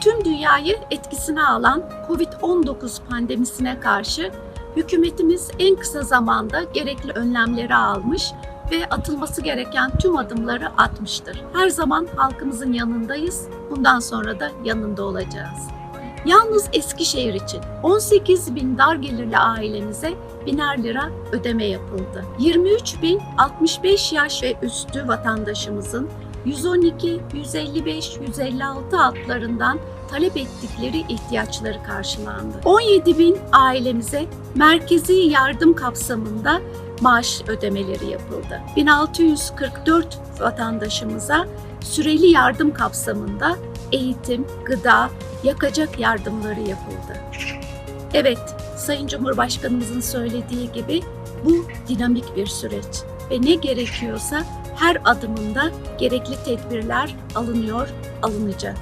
Tüm dünyayı etkisine alan Covid-19 pandemisine karşı hükümetimiz en kısa zamanda gerekli önlemleri almış ve atılması gereken tüm adımları atmıştır. Her zaman halkımızın yanındayız. Bundan sonra da yanında olacağız. Yalnız Eskişehir için 18 bin dar gelirli ailemize biner lira ödeme yapıldı. 23 bin 65 yaş ve üstü vatandaşımızın 112, 155, 156 altlarından talep ettikleri ihtiyaçları karşılandı. 17 bin ailemize merkezi yardım kapsamında maaş ödemeleri yapıldı. 1644 vatandaşımıza süreli yardım kapsamında eğitim, gıda, yakacak yardımları yapıldı. Evet, Sayın Cumhurbaşkanımızın söylediği gibi bu dinamik bir süreç ve ne gerekiyorsa her adımında gerekli tedbirler alınıyor, alınacak.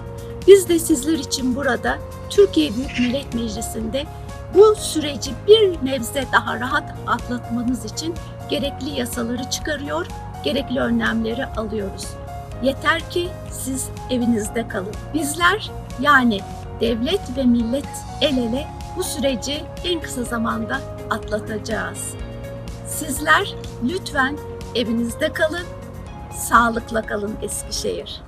Biz de sizler için burada Türkiye Büyük Millet Meclisi'nde bu süreci bir nebze daha rahat atlatmanız için gerekli yasaları çıkarıyor, gerekli önlemleri alıyoruz. Yeter ki siz evinizde kalın. Bizler yani devlet ve millet el ele bu süreci en kısa zamanda atlatacağız. Sizler lütfen evinizde kalın, sağlıkla kalın Eskişehir.